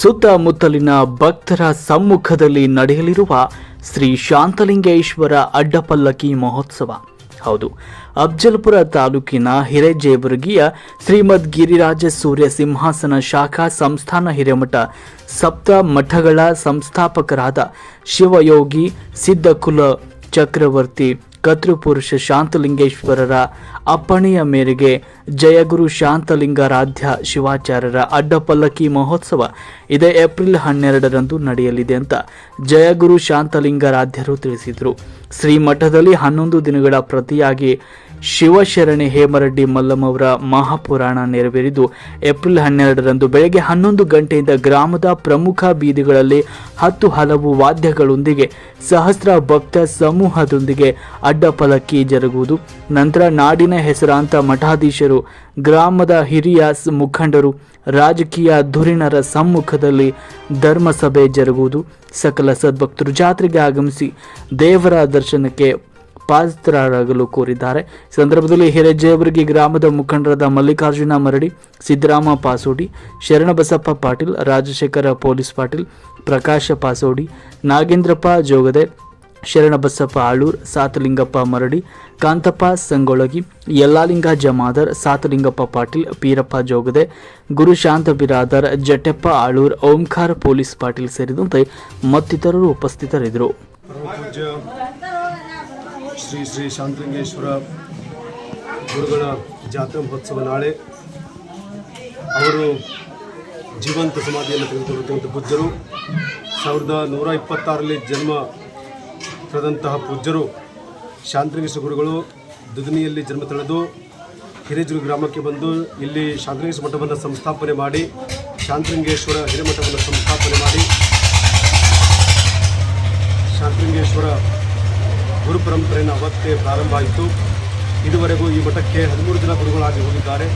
ಸುತ್ತಮುತ್ತಲಿನ ಭಕ್ತರ ಸಮ್ಮುಖದಲ್ಲಿ ನಡೆಯಲಿರುವ ಶ್ರೀ ಶಾಂತಲಿಂಗೇಶ್ವರ ಅಡ್ಡಪಲ್ಲಕ್ಕಿ ಮಹೋತ್ಸವ. ಹೌದು, ಅಫ್ಜಲ್ಪುರ ತಾಲೂಕಿನ ಹಿರೇಜೇವರ್ಗಿಯ ಶ್ರೀಮದ್ ಗಿರಿರಾಜ ಸೂರ್ಯ ಸಿಂಹಾಸನ ಶಾಖಾ ಸಂಸ್ಥಾನ ಹಿರೇಮಠ ಸಪ್ತ ಮಠಗಳ ಸಂಸ್ಥಾಪಕರಾದ ಶಿವಯೋಗಿ ಸಿದ್ಧಕುಲ ಚಕ್ರವರ್ತಿ ಕತೃಪುರುಷ ಶಾಂತಲಿಂಗೇಶ್ವರರ ಅಪ್ಪಣೆಯ ಮೇರೆಗೆ ಜಯಗುರು ಶಾಂತಲಿಂಗಾರಾಧ್ಯ ಶಿವಾಚಾರ್ಯರ ಅಡ್ಡಪಲ್ಲಕ್ಕಿ ಮಹೋತ್ಸವ ಇದೇ ಏಪ್ರಿಲ್ ಹನ್ನೆರಡರಂದು ನಡೆಯಲಿದೆ ಅಂತ ಜಯಗುರು ಶಾಂತಲಿಂಗಾರಾಧ್ಯರು ತಿಳಿಸಿದರು. ಶ್ರೀಮಠದಲ್ಲಿ ಹನ್ನೊಂದು ದಿನಗಳ ಪ್ರತಿಯಾಗಿ ಶಿವಶರಣೆ ಹೇಮರೆಡ್ಡಿ ಮಲ್ಲಮ್ಮ ಅವರ ಮಹಾಪುರಾಣ ನೆರವೇರಿದ್ದು ಏಪ್ರಿಲ್ ಹನ್ನೆರಡರಂದು ಬೆಳಗ್ಗೆ ಹನ್ನೊಂದು ಗಂಟೆಯಿಂದ ಗ್ರಾಮದ ಪ್ರಮುಖ ಬೀದಿಗಳಲ್ಲಿ ಹತ್ತು ಹಲವು ವಾದ್ಯಗಳೊಂದಿಗೆ ಸಹಸ್ರ ಭಕ್ತ ಸಮೂಹದೊಂದಿಗೆ ಅಡ್ಡಪಲಕ್ಕಿ ಜರುಗುವುದು. ನಂತರ ನಾಡಿನ ಹೆಸರಾಂತ ಮಠಾಧೀಶರು, ಗ್ರಾಮದ ಹಿರಿಯ ಮುಖಂಡರು, ರಾಜಕೀಯ ಧುರೀಣರ ಸಮ್ಮುಖದಲ್ಲಿ ಧರ್ಮಸಭೆ ಜರುಗುವುದು. ಸಕಲ ಸದ್ಭಕ್ತರು ಜಾತ್ರೆಗೆ ಆಗಮಿಸಿ ದೇವರ ದರ್ಶನಕ್ಕೆ ಪಾತ್ರರಾಗಲು ಕೋರಿದ್ದಾರೆ. ಸಂದರ್ಭದಲ್ಲಿ ಹಿರೇಜೇವರ್ಗಿ ಗ್ರಾಮದ ಮುಖಂಡರಾದ ಮಲ್ಲಿಕಾರ್ಜುನ ಮರಡಿ, ಸಿದ್ದರಾಮ ಪಾಸೋಡಿ, ಶರಣಬಸಪ್ಪ ಪಾಟೀಲ್, ರಾಜಶೇಖರ ಪೊಲೀಸ್ ಪಾಟೀಲ್, ಪ್ರಕಾಶ ಪಾಸೋಡಿ, ನಾಗೇಂದ್ರಪ್ಪ ಜೋಗದೆ, ಶರಣಬಸಪ್ಪ ಆಳೂರ್, ಸಾತಲಿಂಗಪ್ಪ ಮರಡಿ, ಕಾಂತಪ್ಪ ಸಂಗೊಳಗಿ, ಯಲ್ಲಾಲಿಂಗ ಜಮಾದರ್, ಸಾತಲಿಂಗಪ್ಪ ಪಾಟೀಲ್, ಪೀರಪ್ಪ ಜೋಗದೆ ಗುರುಶಾಂತ ಬಿರಾದರ್, ಜಟ್ಟೆಪ್ಪ ಆಳೂರ್, ಓಂಕಾರ ಪೊಲೀಸ್ ಪಾಟೀಲ್ ಸೇರಿದಂತೆ ಮತ್ತಿತರರು ಉಪಸ್ಥಿತರಿದ್ದರು. ಶ್ರೀ ಶ್ರೀ ಶಾಂತಲಿಂಗೇಶ್ವರ ಗುರುಗಳ ಜಾತ್ರಾ ಮಹೋತ್ಸವ ನಾಳೆ. ಅವರು ಜೀವಂತ ಸಮಾಧಿಯನ್ನು ತೆಗೆದುಕೊಳ್ಳುವಂಥ ಪೂಜ್ಯರು. ಸಾವಿರದ ನೂರ ಇಪ್ಪತ್ತಾರರಲ್ಲಿ ಜನ್ಮ ಪಡೆದಂತಹ ಪೂಜ್ಯರು ಶಾಂತಲಿಂಗೇಶ್ವರ ಗುರುಗಳು ದುದನಿಯಲ್ಲಿ ಜನ್ಮ ತಳೆದು ಹಿರೇಜುರು ಗ್ರಾಮಕ್ಕೆ ಬಂದು ಇಲ್ಲಿ ಶಾಂತಲಿಂಗೇಶ್ವರ ಮಠವನ್ನು ಸಂಸ್ಥಾಪನೆ ಮಾಡಿ, ಶಾಂತಲಿಂಗೇಶ್ವರ ಹಿರೇಮಠವನ್ನು ಸಂಸ್ಥಾಪನೆ ಮಾಡಿ, ಶಾಂತಲಿಂಗೇಶ್ವರ ಗುರು ಪರಂಪರೆಯನ್ನು ಅವತ್ತೇ ಪ್ರಾರಂಭ ಆಯಿತು. ಇದುವರೆಗೂ ಈ ಮಠಕ್ಕೆ ಹದಿಮೂರು ಜನ ಗುರುಗಳಾಗಿ ಹೋಗಿದ್ದಾರೆ.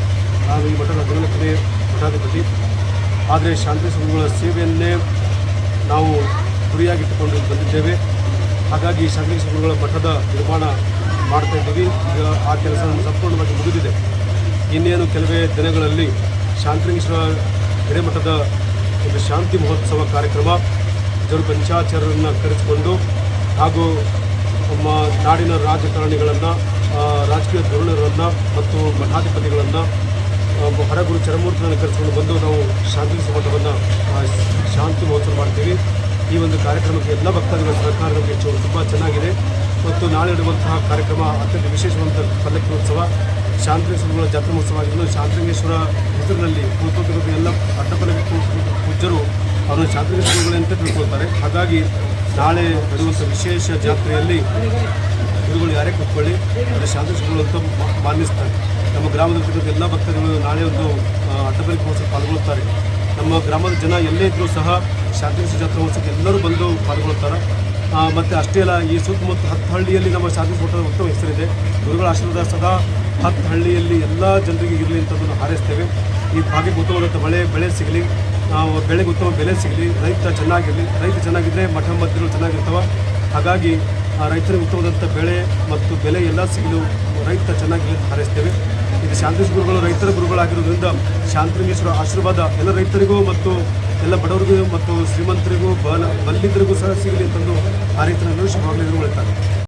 ನಾನು ಈ ಮಠದ ಹದಿನಾಲ್ಕನೇ ಮಠಾಧಿಪತಿ. ಆದರೆ ಶಾಂತಿ ಗುರುಗಳ ಸೇವೆಯನ್ನೇ ನಾವು ಗುರಿಯಾಗಿಟ್ಟುಕೊಂಡು ಬಂದಿದ್ದೇವೆ. ಹಾಗಾಗಿ ಶಾಂತಿ ಗುರುಗಳ ಮಠದ ನಿರ್ಮಾಣ ಮಾಡ್ತಾ ಇದ್ದೀವಿ. ಈಗ ಆ ಕೆಲಸ ಸಂಪೂರ್ಣವಾಗಿ ಮುಗಿದಿದೆ. ಇನ್ನೇನು ಕೆಲವೇ ದಿನಗಳಲ್ಲಿ ಶಾಂತಲಿಂಗೇಶ್ವರ ಹಿರೇಮಠದ ಒಂದು ಶಾಂತಿ ಮಹೋತ್ಸವ ಕಾರ್ಯಕ್ರಮ ಜನರು ಪಂಚಾಚಾರ್ಯರನ್ನು ಕರೆಸಿಕೊಂಡು ಹಾಗೂ ನಮ್ಮ ನಾಡಿನ ರಾಜಕಾರಣಿಗಳನ್ನು ರಾಜಕೀಯ ಧೋರಣೆಗಳನ್ನು ಮತ್ತು ಮಠಾಧಿಪತಿಗಳನ್ನು ಹೊರಗುರು ಚರಮೂರ್ತಿಯನ್ನು ಕರೆಸಿಕೊಂಡು ಬಂದು ನಾವು ಶಾಂತಿ ಸಮಾಟವನ್ನು ಶಾಂತಿ ಮಹೋತ್ಸವ ಮಾಡ್ತೀವಿ. ಈ ಒಂದು ಕಾರ್ಯಕ್ರಮಕ್ಕೆ ಎಲ್ಲ ಭಕ್ತಾದಿಗಳ ಸಹಕಾರ ನಮಗೆ ಹೆಚ್ಚು, ತುಂಬ ಚೆನ್ನಾಗಿದೆ. ಮತ್ತು ನಾಳೆ ನಡೆಯುವಂತಹ ಕಾರ್ಯಕ್ರಮ ಅತ್ಯಂತ ವಿಶೇಷವಾದಂಥ ಪಲ್ಲಕ್ಕಿ ಉತ್ಸವ ಶಾಂತಲಿಂಗೇಶ್ವರಗಳ ಜಾತ್ರಾ ಮಹೋತ್ಸವ ಆಗಿದ್ದು ಶಾಂತಲಿಂಗೇಶ್ವರ ಹೆಸರಿನಲ್ಲಿ ಕೂತು ಎಲ್ಲ ಅಡ್ಡಪಲ್ಲಕ್ಕಿ ಪೂಜ್ಯರು ಅವರು ಶಾಂತಲಿಂಗೇಶ್ವರಗಳು ಅಂತ ತಿಳ್ಕೊಳ್ತಾರೆ. ಹಾಗಾಗಿ ನಾಳೆ ದಿವಸ ವಿಶೇಷ ಜಾತ್ರೆಯಲ್ಲಿ ಗುರುಗಳು ಯಾರೇ ಕೂತ್ಕೊಳ್ಳಿ ಅದು ಶಾಂತಲಿಂಗೇಶ್ವರಗಳು ಅಂತ ಮಾ- ಮಾನ್ಯಿಸ್ತಾರೆ. ನಮ್ಮ ಗ್ರಾಮದಲ್ಲಿರ್ತಕ್ಕಂಥ ಎಲ್ಲ ಭಕ್ತಗಳು ನಾಳೆ ಒಂದು ಅಡ್ಡಪಲ್ಲಕ್ಕಿ ಮಹೋತ್ಸವ ಪಾಲ್ಗೊಳ್ತಾರೆ. ನಮ್ಮ ಗ್ರಾಮದ ಜನ ಎಲ್ಲೇ ಇದ್ದರೂ ಸಹ ಶಾಂತಿ ಜಾತ್ರಾ ಮಹೋತ್ಸವಕ್ಕೆ ಎಲ್ಲರೂ ಬಂದು ಪಾಲ್ಗೊಳ್ತಾರೆ. ಮತ್ತು ಅಷ್ಟೇ ಅಲ್ಲ, ಈ ಸುತ್ತಮುತ್ತ ಹತ್ತು ಹಳ್ಳಿಯಲ್ಲಿ ನಮ್ಮ ಶಾಂತಿ ಮಠದ ಉತ್ತಮ ಹೆಸರಿದೆ. ಗುರುಗಳ ಆಶೀರ್ವಾದ ಸದಾ ಹತ್ತು ಹಳ್ಳಿಯಲ್ಲಿ ಎಲ್ಲ ಜನರಿಗೆ ಇರಲಿ ಅಂತದನ್ನು ಹಾರೈಸ್ತೇವೆ. ಈ ಭಾಗಕ್ಕೆ ಉತ್ತಮವಾದಂಥ ಮಳೆ, ಬೆಳೆ ಸಿಗಲಿ, ನಾವು ಬೆಳೆಗೆ ಉತ್ತಮ ಬೆಲೆ ಸಿಗಲಿ, ರೈತ ಚೆನ್ನಾಗಿರಲಿ, ರೈತ ಚೆನ್ನಾಗಿದ್ದರೆ ಮಠ ಮದ್ದಿಗಳು ಚೆನ್ನಾಗಿರ್ತವೆ. ಹಾಗಾಗಿ ಆ ರೈತರಿಗೆ ಉತ್ತಮವಾದಂಥ ಬೆಳೆ ಮತ್ತು ಬೆಲೆ ಎಲ್ಲ ಸಿಗಲು, ರೈತ ಚೆನ್ನಾಗಿ ಹಾರೈಸ್ತೇವೆ. ಇದು ಶಾಂತಿ ಗುರುಗಳು, ರೈತರ ಗುರುಗಳಾಗಿರೋದ್ರಿಂದ ಶಾಂತಲಿಂಗೇಶ್ವರ ಆಶೀರ್ವಾದ ಎಲ್ಲ ರೈತರಿಗೂ ಮತ್ತು ಎಲ್ಲ ಬಡವರಿಗೂ ಮತ್ತು ಶ್ರೀಮಂತರಿಗೂ, ಬಲ ಬಲ್ಲಿದ್ದರಿಗೂ ಸಹ ಸಿಗಲಿ ಅಂತಂದು ಆ ರೈತರನ್ನು ಶುಭವಾಗಲಿ ಹೇಳ್ತಾರೆ